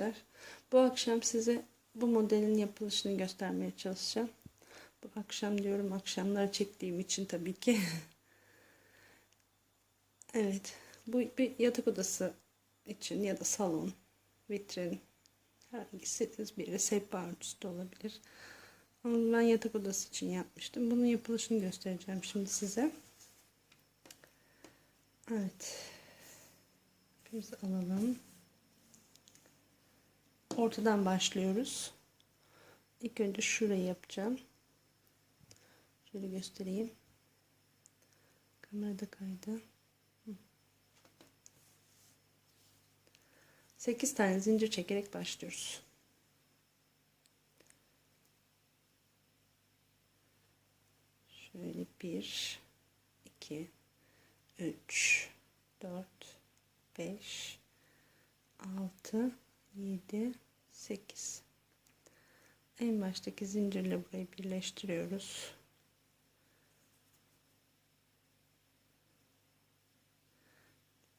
Arkadaşlar. Bu akşam size bu modelin yapılışını göstermeye çalışacağım. Bu akşam diyorum akşamları çektiğim için tabii ki. evet. Bu bir yatak odası için ya da salon, vitrin hangisi biri sehpa örtüsü olabilir. Ama ben yatak odası için yapmıştım. Bunun yapılışını göstereceğim şimdi size. Evet. Biz alalım. Ortadan başlıyoruz. İlk önce şurayı yapacağım. Şöyle göstereyim. Kamerada kaydı. 8 tane zincir çekerek başlıyoruz. Şöyle 1 2 3 4 5 6 7 8 en baştaki zincirle burayı birleştiriyoruz.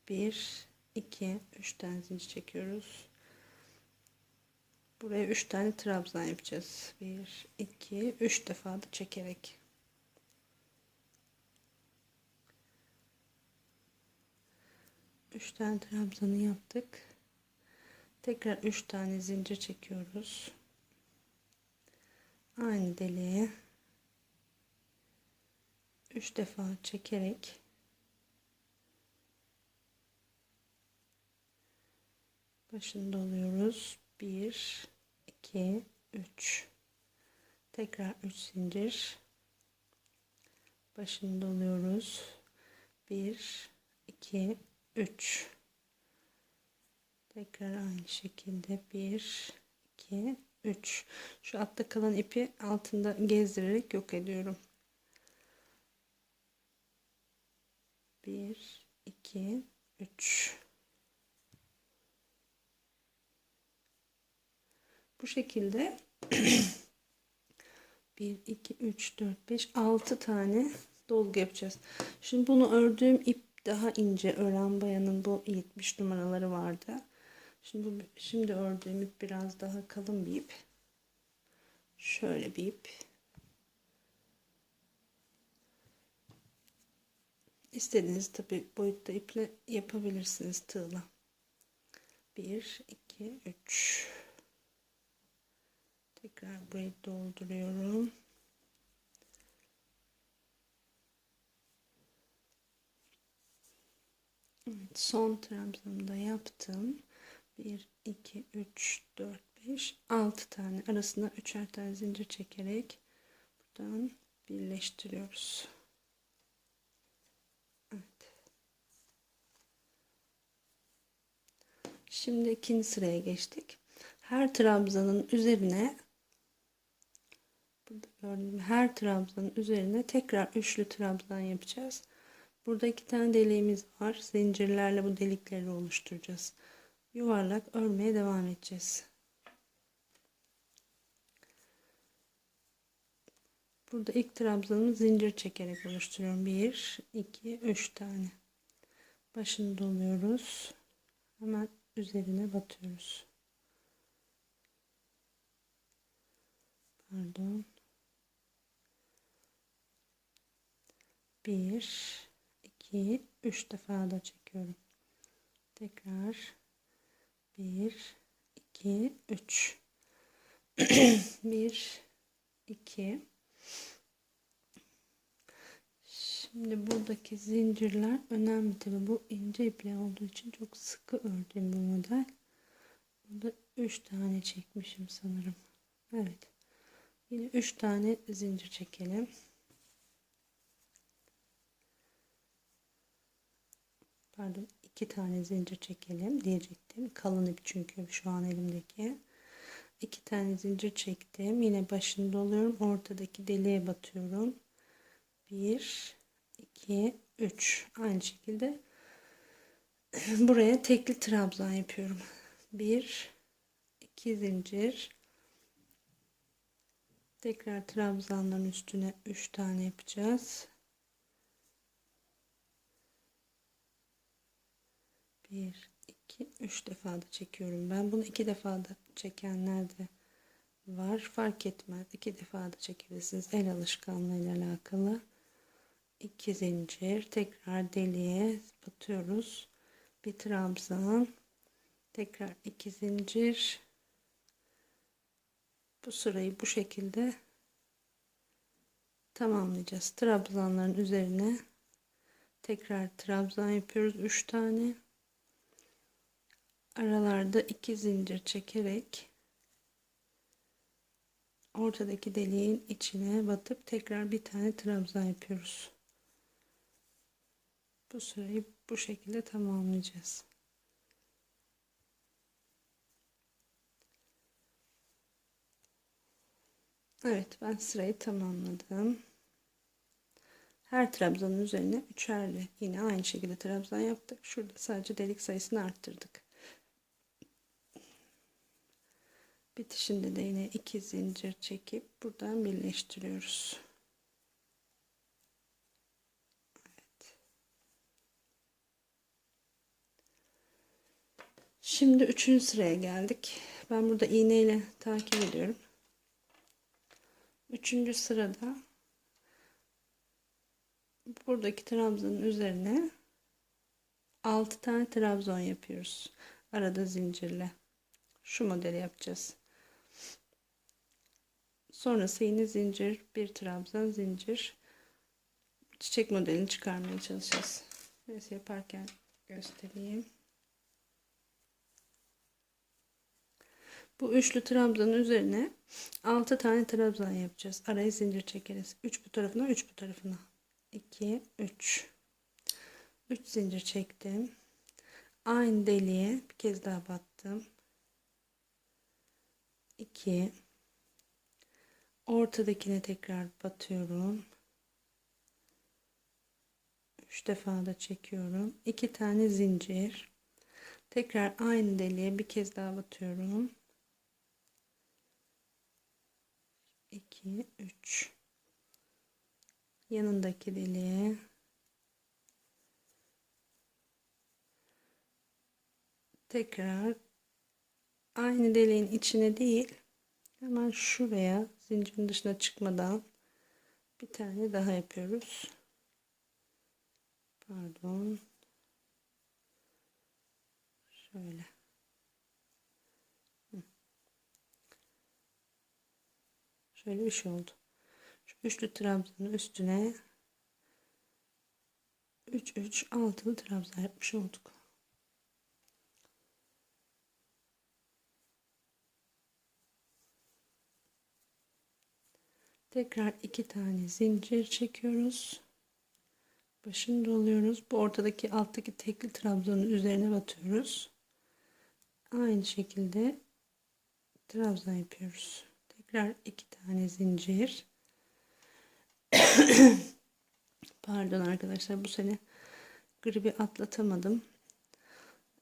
Bir iki üç tane zincir çekiyoruz. Buraya üç tane trabzan yapacağız. Bir iki üç defa da çekerek. 3 tane trabzanı yaptık. Tekrar 3 tane zincir çekiyoruz. Aynı deliğe 3 defa çekerek başını doluyoruz. 1 2 3 tekrar 3 zincir başını doluyoruz. 1 2 3 tekrar aynı şekilde 1 2 3 şu altta kalan ipi altında gezdirerek yok ediyorum. 1 2 3 bu şekilde 1 2 3 4 5 6 tane dolgu yapacağız. Şimdi bunu ördüğüm ip daha ince. Ören bayanın bu 70 numaraları vardı. Şimdi bu şimdi ördüğüm ip biraz daha kalın bir ip. Şöyle bir ip. İstediğiniz tabi boyutta iple yapabilirsiniz tığla. 1 2 3 Tekrar burayı dolduruyorum. Evet, son trabzanımı da yaptım. 1, 2, 3, 4, 5, 6 tane arasına üçer tane zincir çekerek buradan birleştiriyoruz. Evet. Şimdi ikinci sıraya geçtik. Her trabzanın üzerine burada gördüğüm her trabzanın üzerine tekrar üçlü trabzan yapacağız. Burada iki tane deliğimiz var. Zincirlerle bu delikleri oluşturacağız. Yuvarlak örmeye devam edeceğiz. Burada ilk trabzanımı zincir çekerek oluşturuyorum. 1, 2, 3 tane. Başını doluyoruz. Hemen üzerine batıyoruz. Pardon. 1 2 3 defa da çekiyorum. Tekrar 1 2 3 1 2 Şimdi buradaki zincirler önemli tabi bu ince iple olduğu için çok sıkı ördüğüm bu model. Burada 3 tane çekmişim sanırım. Evet. Yine 3 tane zincir çekelim. pardon iki tane zincir çekelim diyecektim. Kalın ip çünkü şu an elimdeki. İki tane zincir çektim. Yine başını doluyorum ortadaki deliğe batıyorum. 1 2 3 aynı şekilde buraya tekli trabzan yapıyorum. 1 2 zincir. Tekrar trabzanların üstüne 3 tane yapacağız 1 2 2 3 defa da çekiyorum. Ben bunu iki defa da çekenler de var. Fark etmez. iki defa da çekebilirsiniz. El alışkanlığıyla alakalı. 2 zincir tekrar deliğe batıyoruz. Bir trabzan tekrar iki zincir bu sırayı bu şekilde tamamlayacağız. Trabzanların üzerine tekrar trabzan yapıyoruz 3 tane. Aralarda iki zincir çekerek ortadaki deliğin içine batıp tekrar bir tane trabzan yapıyoruz. Bu sırayı bu şekilde tamamlayacağız. Evet ben sırayı tamamladım. Her trabzanın üzerine üçerli yine aynı şekilde trabzan yaptık. Şurada sadece delik sayısını arttırdık. Bitişinde de yine iki zincir çekip buradan birleştiriyoruz. Evet. Şimdi üçüncü sıraya geldik. Ben burada iğneyle takip ediyorum. Üçüncü sırada buradaki trabzanın üzerine 6 tane trabzan yapıyoruz. Arada zincirle. Şu modeli yapacağız. Sonrası yine zincir, bir trabzan zincir. Çiçek modelini çıkarmaya çalışacağız. Neyse yaparken göstereyim. Bu üçlü trabzanın üzerine 6 tane trabzan yapacağız. Araya zincir çekeriz. 3 bu tarafına, 3 bu tarafına. 2 3 3 zincir çektim. Aynı deliğe bir kez daha battım. 2 ortadakine tekrar batıyorum. 3 defa da çekiyorum. 2 tane zincir. Tekrar aynı deliğe bir kez daha batıyorum. 2 3 yanındaki deliğe tekrar aynı deliğin içine değil hemen şuraya zincirin dışına çıkmadan bir tane daha yapıyoruz. Pardon. Şöyle. Şöyle bir şey oldu. Şu üçlü trabzanın üstüne 3 3 altılı trabzan yapmış olduk. Tekrar iki tane zincir çekiyoruz. Başını doluyoruz. Bu ortadaki alttaki tekli trabzanın üzerine batıyoruz. Aynı şekilde trabzan yapıyoruz. Tekrar iki tane zincir. Pardon arkadaşlar bu sene gribi atlatamadım.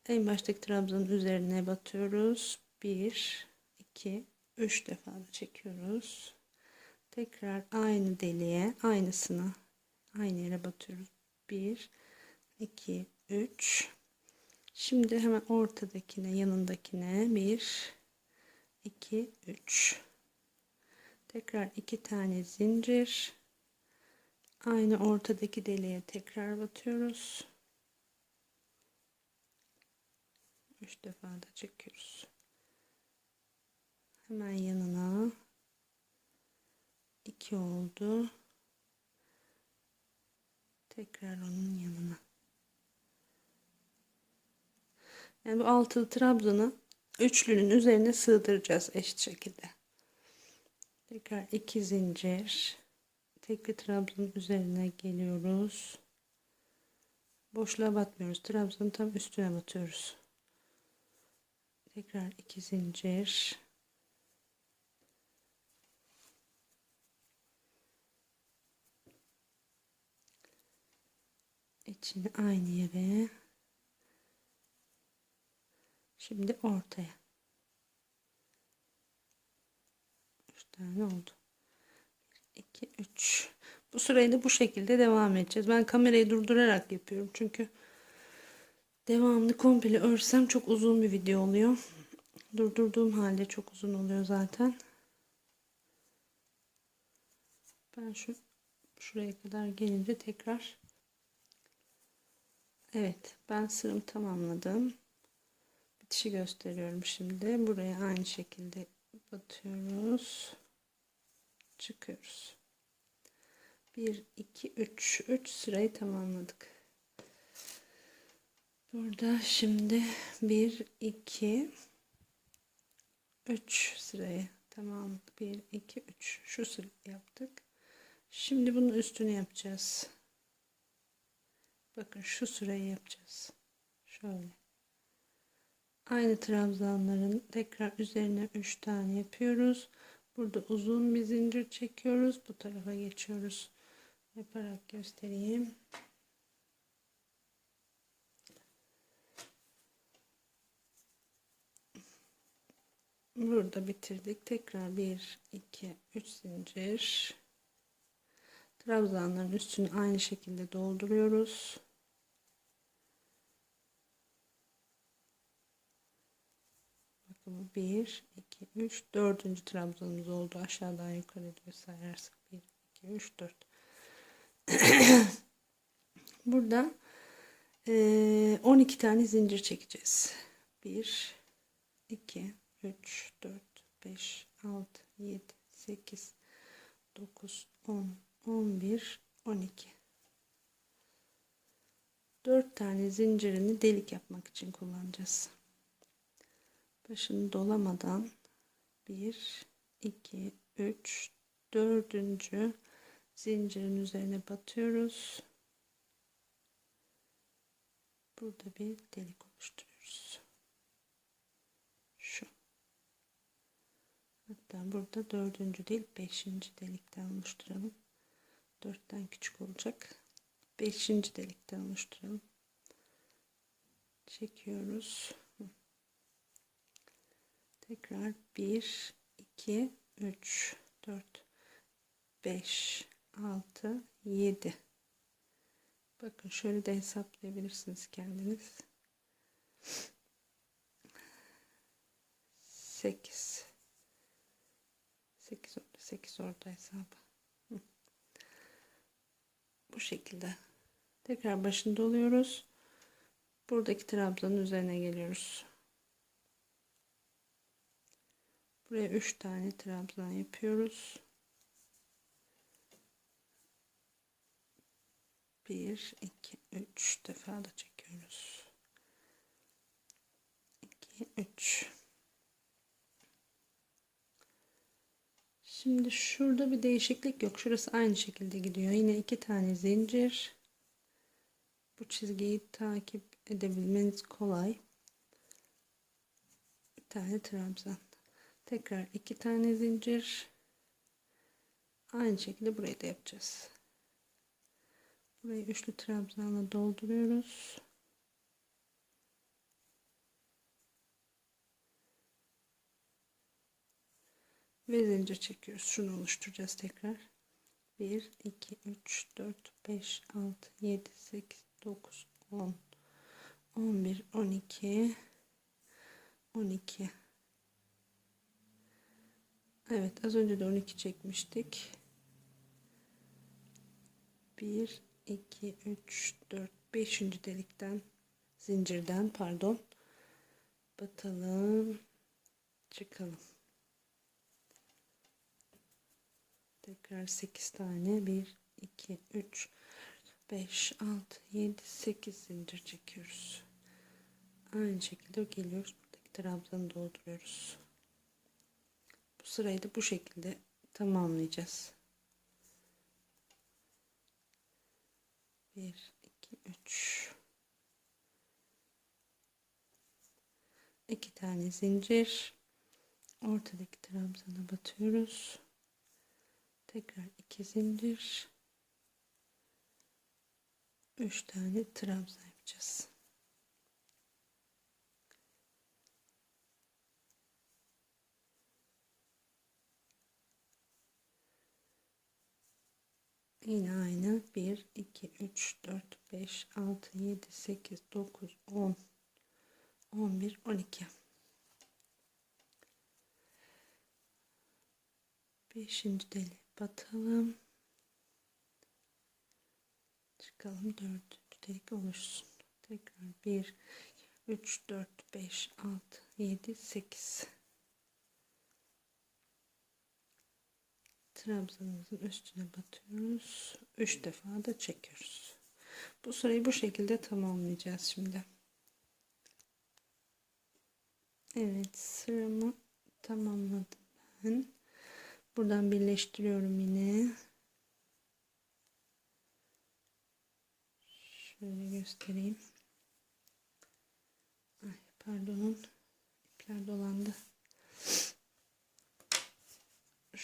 En baştaki trabzanın üzerine batıyoruz. 1 2 3 defa da çekiyoruz. Tekrar aynı deliğe, aynısına aynı yere batıyoruz. 1 2 3 Şimdi hemen ortadakine, yanındakine 1 2 3 Tekrar iki tane zincir Aynı ortadaki deliğe tekrar batıyoruz. Üç defa da çekiyoruz. Hemen yanına iki oldu. Tekrar onun yanına. Yani bu altılı trabzanı üçlünün üzerine sığdıracağız eşit şekilde. Tekrar iki zincir tekli trabzanın üzerine geliyoruz. Boşluğa batmıyoruz. Trabzanın tam üstüne batıyoruz. Tekrar iki zincir. İçini aynı yere. Şimdi ortaya. Üç tane oldu. 2 3 bu sırayı da bu şekilde devam edeceğiz ben kamerayı durdurarak yapıyorum çünkü devamlı komple örsem çok uzun bir video oluyor. Durdurduğum halde çok uzun oluyor zaten. Ben şu şuraya kadar gelince tekrar Evet ben sıramı tamamladım. Bitişi gösteriyorum şimdi. Buraya aynı şekilde batıyoruz. Çıkıyoruz. 1 2 3 3 sırayı tamamladık. Burada şimdi 1 2 3 sırayı tamam 1 2 3 şu sırayı yaptık. Şimdi bunun üstünü yapacağız. Bakın şu sırayı yapacağız. Şöyle. Aynı trabzanların tekrar üzerine 3 tane yapıyoruz. Burada uzun bir zincir çekiyoruz. Bu tarafa geçiyoruz. Yaparak göstereyim. Burada bitirdik. Tekrar 1, 2, 3 zincir. Trabzanların üstünü aynı şekilde dolduruyoruz. Bakın 1, 2, 3, 4. trabzanımız oldu. Aşağıdan yukarı diyor sayarsak 1, 2, 3, 4. Burada 12 tane zincir çekeceğiz. 1, 2, 3, 4, 5, 6, 7, 8, 9, 10, 11, 12. 4 tane zincirini delik yapmak için kullanacağız. Başını dolamadan 1, 2, 3, 4. zincirin üzerine batıyoruz. Burada bir delik oluşturuyoruz. Şu. Hatta burada dördüncü değil beşinci delikten oluşturalım. Dörtten küçük olacak. Beşinci delikten oluşturalım. Çekiyoruz. Tekrar 1, 2, 3, 4, 5, 6, 7. Bakın şöyle de hesaplayabilirsiniz kendiniz. 8 8 orada 8 orada hesabı. Bu şekilde. Tekrar başını doluyoruz. Buradaki trabzanın üzerine geliyoruz. Buraya 3 tane trabzan yapıyoruz. 1 2 3 defa da çekiyoruz. 2 3 Şimdi şurada bir değişiklik yok. Şurası aynı şekilde gidiyor. Yine iki tane zincir. Bu çizgiyi takip edebilmeniz kolay. Bir tane trabzan. Tekrar iki tane zincir. Aynı şekilde burayı da yapacağız. Burayı üçlü trabzanla dolduruyoruz. Ve zincir çekiyoruz. Şunu oluşturacağız tekrar. 1, 2, 3, 4, 5, 6, 7, 8, 9, 10, 11, 12, 12. Evet az önce de 12 çekmiştik. 1, 2, 3, 4, 5. delikten zincirden pardon batalım çıkalım. Tekrar 8 tane 1, 2, 3, 5, 6, 7, 8 zincir çekiyoruz. Aynı şekilde geliyoruz. Buradaki trabzanı dolduruyoruz. Sırayı da bu şekilde tamamlayacağız. 1, 2, 3 2 tane zincir ortadaki trabzana batıyoruz. Tekrar 2 zincir 3 tane trabzan yapacağız. Yine aynı. 1 2 3 4 5 6 7 8 9 10 11 12 Beşinci deli. Batalım. Çıkalım dördüncü delik oluşsun. Tekrar 1 3 4 5 6 7 8 trabzanımızın üstüne batıyoruz. 3 defa da çekiyoruz. Bu sırayı bu şekilde tamamlayacağız şimdi. Evet sıramı tamamladım ben. Buradan birleştiriyorum yine. Şöyle göstereyim. Ay, pardon. ipler dolandı.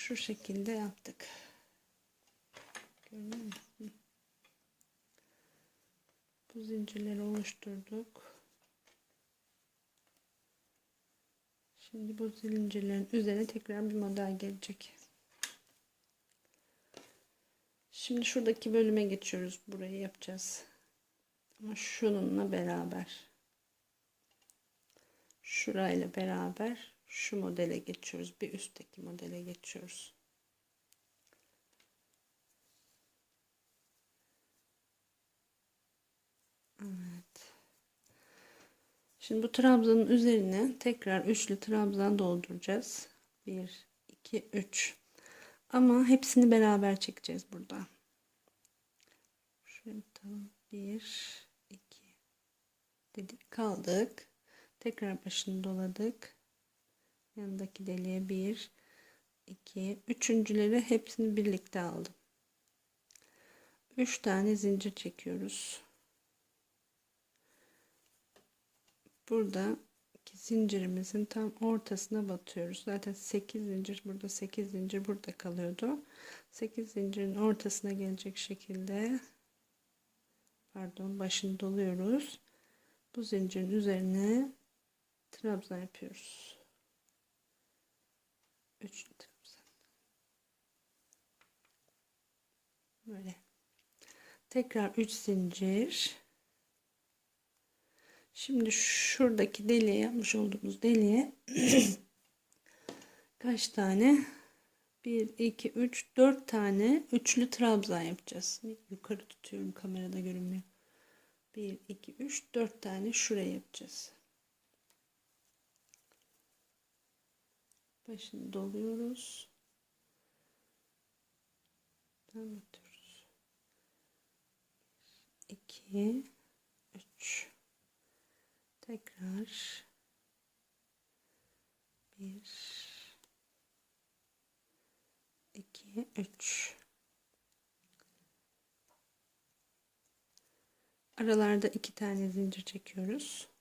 Şu şekilde yaptık. Görüyor musun? Bu zincirleri oluşturduk. Şimdi bu zincirlerin üzerine tekrar bir model gelecek. Şimdi şuradaki bölüme geçiyoruz. Burayı yapacağız. Ama şununla beraber. Şurayla beraber şu modele geçiyoruz. Bir üstteki modele geçiyoruz. Evet. Şimdi bu trabzanın üzerine tekrar üçlü trabzan dolduracağız. 1 2 3. Ama hepsini beraber çekeceğiz burada. Şöyle tamam. 1 2 dedik kaldık. Tekrar başını doladık. Yanındaki deliğe 1 2 üçüncüleri hepsini birlikte aldım. 3 tane zincir çekiyoruz. Burada zincirimizin tam ortasına batıyoruz. Zaten 8 zincir burada 8 zincir burada kalıyordu. 8 zincirin ortasına gelecek şekilde pardon başını doluyoruz. Bu zincirin üzerine trabzan yapıyoruz. 3 trabzan. Böyle. Tekrar 3 zincir. Şimdi şuradaki deliğe yapmış olduğumuz deliğe kaç tane? 1, 2, 3, 4 tane üçlü trabzan yapacağız. Yukarı tutuyorum kamerada görünmüyor. 1, 2, 3, 4 tane şuraya yapacağız. Başını doluyoruz. Anlatıyoruz. 2, 3, tekrar 1, 2, 3. Aralarda iki tane zincir çekiyoruz.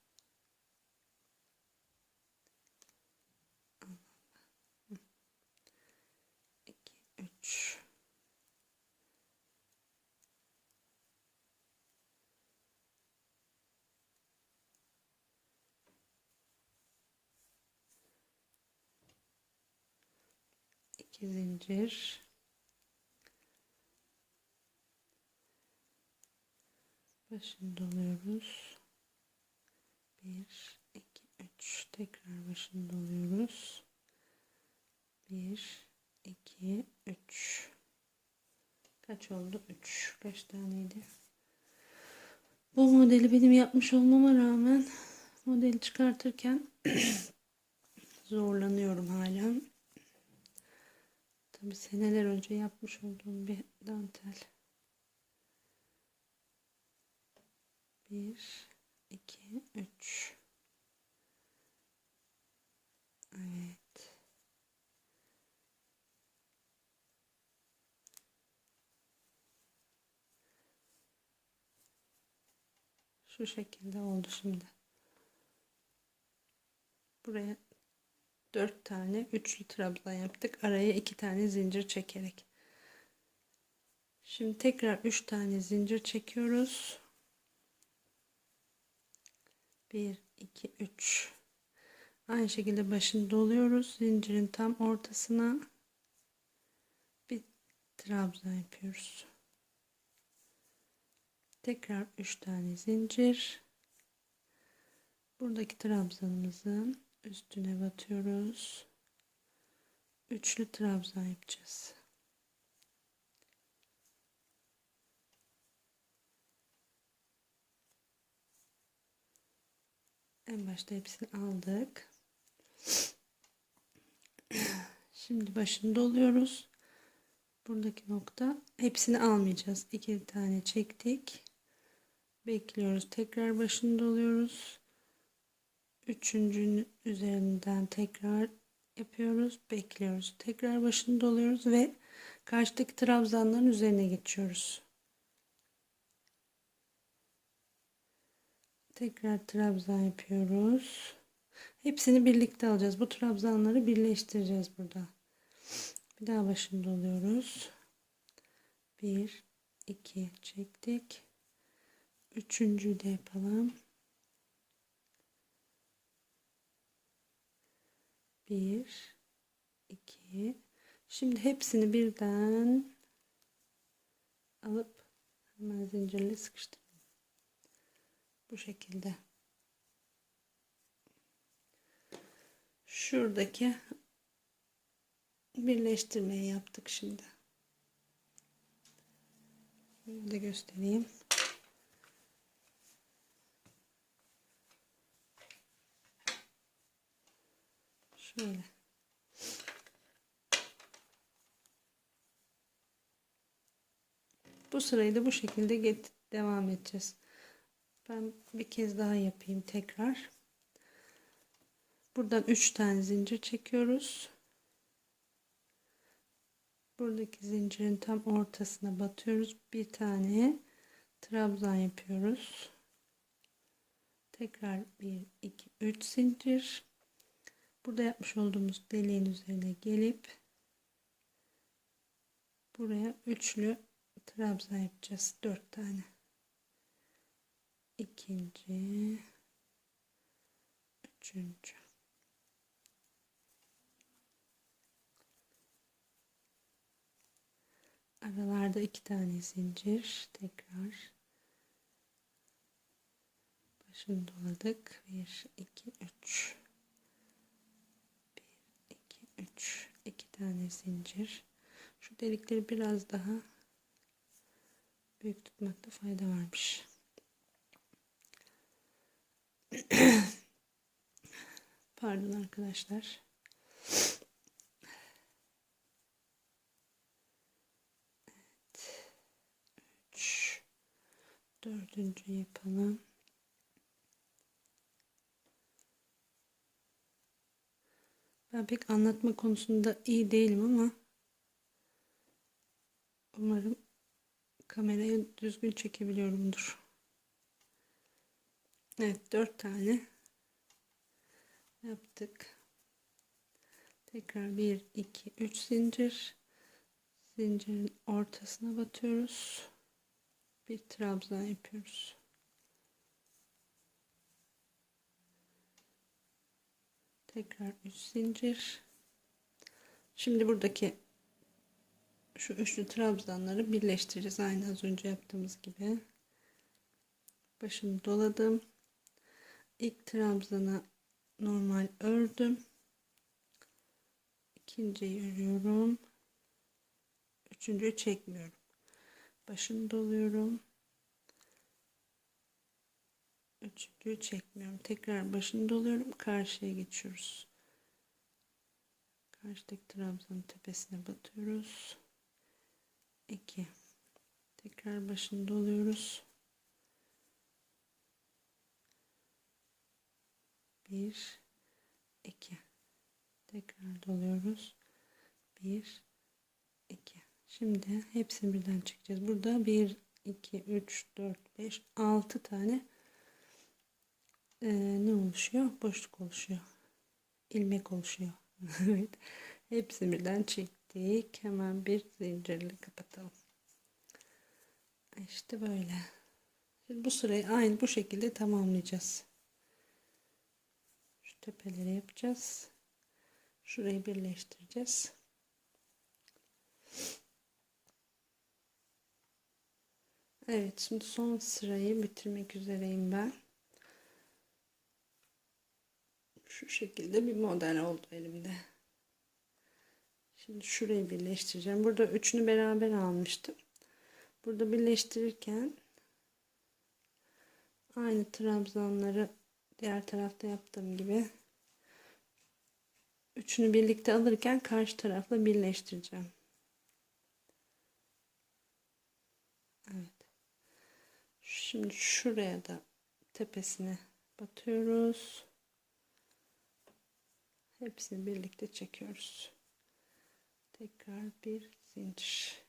2 zincir. Başını doluyoruz. 1 2 3 tekrar başını doluyoruz. 1 2 3 kaç oldu? 3 kaç taneydi? Bu modeli benim yapmış olmama rağmen modeli çıkartırken zorlanıyorum hala Tabi seneler önce yapmış olduğum bir dantel. 1 2 3 Evet. Şu şekilde oldu şimdi. Buraya 4 tane üçlü trabzan yaptık. Araya 2 tane zincir çekerek. Şimdi tekrar 3 tane zincir çekiyoruz. 1 2 3 aynı şekilde başını doluyoruz zincirin tam ortasına bir trabzan yapıyoruz Tekrar 3 tane zincir. Buradaki trabzanımızın üstüne batıyoruz. Üçlü trabzan yapacağız. En başta hepsini aldık. Şimdi başını doluyoruz. Buradaki nokta hepsini almayacağız. İki tane çektik. Bekliyoruz. Tekrar başını doluyoruz. Üçüncünün üzerinden tekrar yapıyoruz. Bekliyoruz. Tekrar başını doluyoruz ve karşıdaki trabzanların üzerine geçiyoruz. Tekrar trabzan yapıyoruz. Hepsini birlikte alacağız. Bu trabzanları birleştireceğiz burada. Bir daha başında oluyoruz. Bir, iki çektik. Üçüncüyü de yapalım. Bir, iki. Şimdi hepsini birden alıp hemen zincirle sıkıştıralım. Bu şekilde. Şuradaki birleştirmeyi yaptık şimdi. Şöyle de göstereyim. Şöyle. Bu sırayı da bu şekilde get devam edeceğiz. Ben bir kez daha yapayım tekrar. Buradan 3 tane zincir çekiyoruz. Buradaki zincirin tam ortasına batıyoruz. Bir tane trabzan yapıyoruz. Tekrar 1 2 3 zincir. Burada yapmış olduğumuz deliğin üzerine gelip buraya üçlü trabzan yapacağız. 4 tane. İkinci, üçüncü. Aralarda iki tane zincir. Tekrar başını doladık. Bir, iki, üç. Bir, iki, üç. İki tane zincir. Şu delikleri biraz daha büyük tutmakta fayda varmış. Pardon arkadaşlar. Dördüncü yapalım. Ben pek anlatma konusunda iyi değilim ama umarım kamerayı düzgün çekebiliyorumdur. Evet dört tane yaptık. Tekrar bir iki üç zincir zincirin ortasına batıyoruz bir trabzan yapıyoruz. Tekrar 3 zincir. Şimdi buradaki şu üçlü trabzanları birleştireceğiz. Aynı az önce yaptığımız gibi. Başını doladım. İlk trabzana normal ördüm. İkinciyi örüyorum. Üçüncüyü çekmiyorum başını doluyorum. Üçüncüyü çekmiyorum. Tekrar başını doluyorum. Karşıya geçiyoruz. Karşıdaki trabzanın tepesine batıyoruz. 2 Tekrar başını doluyoruz. 1 2 Tekrar doluyoruz. 1 2 Şimdi hepsini birden çekeceğiz. Burada 1, 2, 3, 4, 5, 6 tane e, ne oluşuyor? Boşluk oluşuyor. ilmek oluşuyor. evet. Hepsini birden çektik. Hemen bir zincirle kapatalım. İşte böyle. Şimdi bu sırayı aynı bu şekilde tamamlayacağız. Şu tepeleri yapacağız. Şurayı birleştireceğiz. Evet şimdi son sırayı bitirmek üzereyim ben. Şu şekilde bir model oldu elimde. Şimdi şurayı birleştireceğim. Burada üçünü beraber almıştım. Burada birleştirirken aynı trabzanları diğer tarafta yaptığım gibi üçünü birlikte alırken karşı tarafla birleştireceğim. Evet. Şimdi şuraya da tepesine batıyoruz. Hepsini birlikte çekiyoruz. Tekrar bir zincir.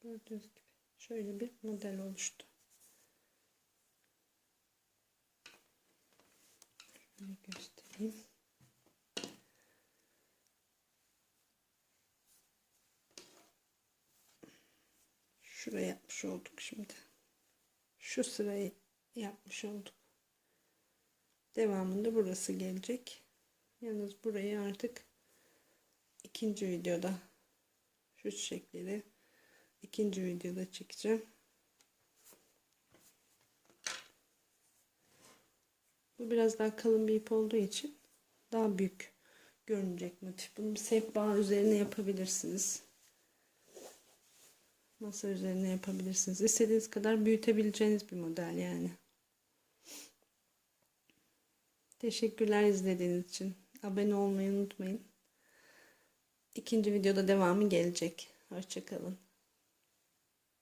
Gördüğünüz gibi şöyle bir model oluştu. Şöyle göstereyim. Şuraya yapmış olduk şimdi. Şu sırayı yapmış olduk. Devamında burası gelecek. Yalnız burayı artık ikinci videoda şu çiçekleri ikinci videoda çekeceğim. Bu biraz daha kalın bir ip olduğu için daha büyük görünecek motif. Bunu bir sehpa üzerine yapabilirsiniz. Masa üzerine yapabilirsiniz. İstediğiniz kadar büyütebileceğiniz bir model yani. Teşekkürler izlediğiniz için. Abone olmayı unutmayın. İkinci videoda devamı gelecek. Hoşçakalın.